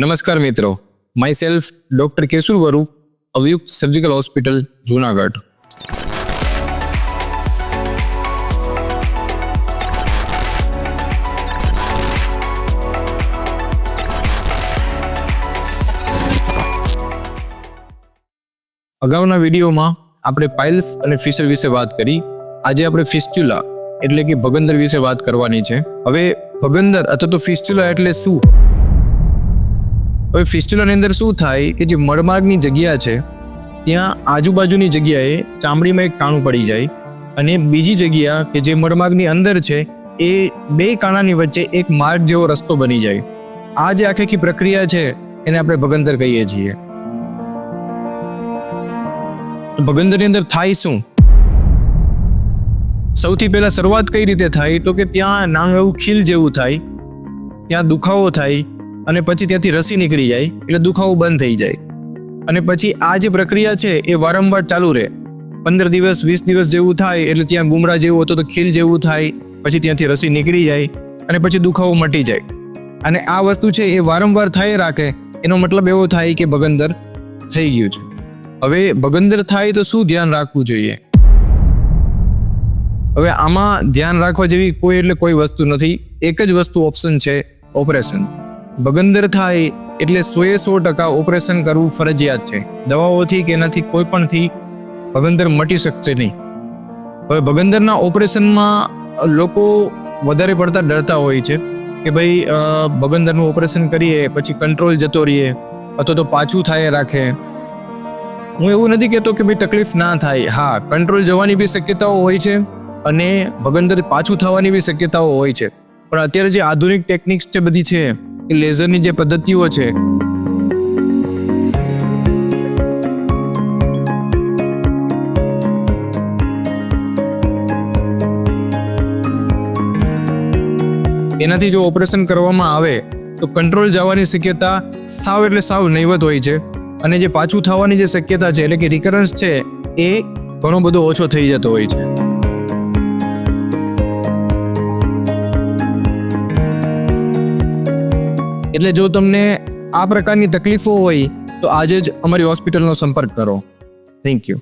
નમસ્કાર મિત્રો. Myself doctor Keshur Varu Avyukt surgical hospital Junagadh. અગાઉના વિડીયોમાં આપણે પાઇલ્સ અને ફિશર વિશે વાત કરી. આજે આપણે ફિસ્ચ્યુલા એટલે કે ભગંદર વિશે વાત કરવાની છે. હવે ભગંદર અથવા તો ફિસ્ચ્યુલા એટલે શું? હવે ફિસ્ટ્યુલાની અંદર શું થાય કે જે મળમાર્ગની જગ્યા છે, ત્યાં આજુબાજુની જગ્યાએ ચામડીમાં એક કાણું પડી જાય અને બીજી જગ્યા કે જે મળમાર્ગની અંદર છે, એ બે કાણાની વચ્ચે એક માર્ગ જેવો રસ્તો બની જાય. આ જે આખી આખી પ્રક્રિયા છે, એને આપણે ભગંદર કહીએ છીએ. ભગંદરની અંદર થાય શું? સૌથી પહેલા શરૂઆત કઈ રીતે થાય? તો કે ત્યાં નાનું એવું ખીલ જેવું થાય, ત્યાં દુખાવો થાય અને પછી ત્યાંથી રસી નીકળી જાય, એટલે દુખાવો બંધ થઈ જાય. અને પછી આ જે પ્રક્રિયા છે, એ વારંવાર ચાલુ રહે. પંદર દિવસ, વીસ દિવસ જેવું થાય, એટલે ત્યાં ગુમરા જેવું હતું તો ખીલ જેવું થાય, પછી ત્યાંથી રસી નીકળી જાય, અને પછી દુખાવો મટી જાય. અને આ વસ્તુ છે, એ વારંવાર થાય રાખે, એનો મતલબ એવો થાય કે ભગંદર થઈ ગયું છે. હવે ભગંદર થાય તો શું ધ્યાન રાખવું જોઈએ? હવે આમાં ધ્યાન રાખવા જેવી કોઈ એટલે કોઈ વસ્તુ નથી. એક જ વસ્તુ ઓપ્શન છે ઓપરેશન ભગંદર થાય એટલે સોએ સો ટકા ઓપરેશન કરવું ફરજિયાત છે. દવાઓથી કે એનાથી કોઈ પણથી ભગંદર મટી શકશે નહીં. હવે ભગંદરના ઓપરેશનમાં લોકો વધારે પડતા ડરતા હોય છે કે ભાઈ ભગંદરનું ઓપરેશન કરીએ, પછી કંટ્રોલ જતો રહીએ, અથવા તો પાછું થાય રાખે. હું એવું નથી કહેતો કે ભાઈ તકલીફ ના થાય. હા, કંટ્રોલ જવાની બી શક્યતાઓ હોય છે અને ભગંદર પાછું થવાની બી શક્યતાઓ હોય છે. પણ અત્યારે જે આધુનિક ટેકનિક્સ છે બધી છે લેઝરની જે પદ્ધતિઓ છે. એનાથી જો ઓપરેશન કરવામાં આવે, તો કંટ્રોલ જવાની શક્યતા સાવ એટલે સાવ નહીવત હોય છે. અને જે પાછું થવાની જે શક્યતા છે, એટલે કે રિકરન્સ છે, એ ઘણો બધો ઓછો થઈ જતો હોય છે. એટલે જો તમને આ પ્રકારની તકલીફો હોય, તો આજે જ અમારી હોસ્પિટલનો સંપર્ક કરો. Thank you